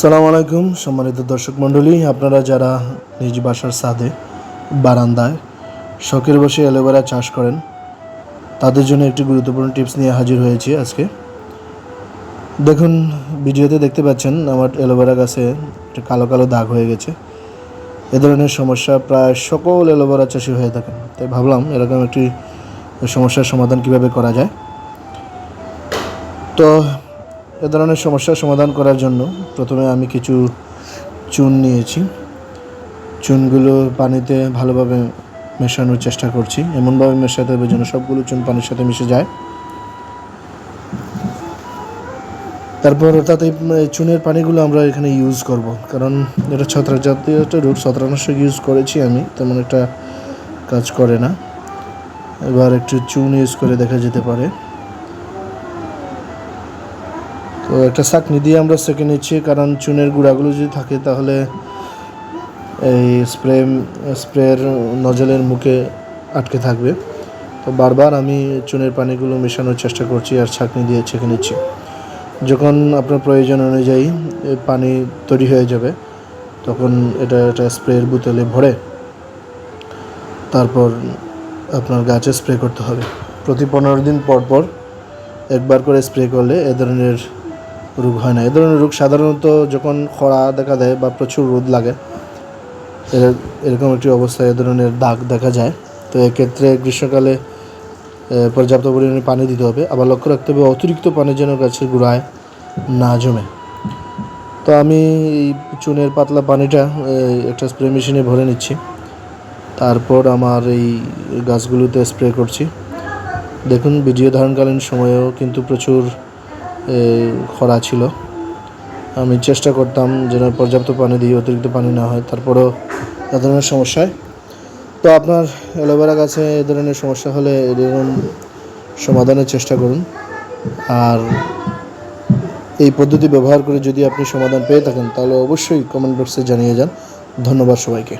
সালাম আলাইকুম, সম্মানিত দর্শক মণ্ডলী, আপনারা যারা নিজ বাসার ছাদে, বারান্দায়, শখের বসে অ্যালোভেরা চাষ করেন, তাদের জন্য একটি গুরুত্বপূর্ণ টিপস নিয়ে হাজির হয়েছি আজকে। দেখুন, ভিডিওতে দেখতে পাচ্ছেন, আমার অ্যালোভেরা গাছে একটা কালো কালো দাগ হয়ে গেছে। এ ধরনের সমস্যা প্রায় সকল অ্যালোভেরা চাষি হয়ে থাকেন। তাই ভাবলাম, এরকম একটি সমস্যার সমাধান কীভাবে করা যায়? তো এ ধরনের সমস্যার সমাধান করার জন্য প্রথমে আমি কিছু চুন নিয়েছি। চুনগুলো পানিতে ভালোভাবে মেশানোর চেষ্টা করছি। এমনভাবে মেশাতে হবে যেন সবগুলো চুন পানির সাথে মিশে যায়। তারপর অর্থাৎ এই চুনের পানিগুলো আমরা এখানে ইউজ করব। কারণ এটা ছত্রাক জাতীয় একটা রোগ, ছত্রাকনাশক ইউজ করেছি আমি, তেমন একটা কাজ করে না। এবার একটু চুন ইউজ করে দেখা যেতে পারে। তো একটা চাকনি দিয়ে আমরা সেকে নিচ্ছি, কারণ চুনের গুঁড়াগুলো যদি থাকে তাহলে এই স্প্রে, স্প্রের নজলের মুখে আটকে থাকবে। তো বারবার আমি চুনের পানিগুলো মেশানোর চেষ্টা করছি আর ছাঁকনি দিয়ে ছেঁকে নিচ্ছি। যখন আপনার প্রয়োজন অনুযায়ী পানি তৈরি হয়ে যাবে, তখন এটা একটা স্প্রের বোতলে ভরে তারপর আপনার গাছে স্প্রে করতে হবে। প্রতি পনেরো দিন পর পর একবার করে স্প্রে করলে এ ধরনের রোগ হয় না। এ ধরনের রোগ সাধারণত যখন খরা দেখা দেয় বা প্রচুর রোদ লাগে, এর- এরকম একটি অবস্থায় এ ধরনের দাগ দেখা যায়। তো এক্ষেত্রে গ্রীষ্মকালে পর্যাপ্ত পরিমাণে পানি দিতে হবে। আবার লক্ষ্য রাখতে হবে, অতিরিক্ত পানি যেন গাছের গোড়ায় না জমে। তো আমি এই চুনের পাতলা পানিটা একটা স্প্রে মেশিনে ভরে নিচ্ছি। তারপর আমার এই গাছগুলোতে স্প্রে করছি। দেখুন ভিডিও ধারণকালীন সময়েও কিন্তু প্রচুর খরা ছিল। আমি চেষ্টা করতাম যেন পর্যাপ্ত পানি দিই, অতিরিক্ত পানি না হয়। তারপরেও এ ধরনের সমস্যায়। তো আপনার অ্যালোভেরা গাছে এ ধরনের সমস্যা হলে এরকম সমাধানের চেষ্টা করুন। আর এই পদ্ধতি ব্যবহার করে যদি আপনি সমাধান পেয়ে থাকেন, তাহলে অবশ্যই কমেন্ট বক্সে জানিয়ে যান। ধন্যবাদ সবাইকে।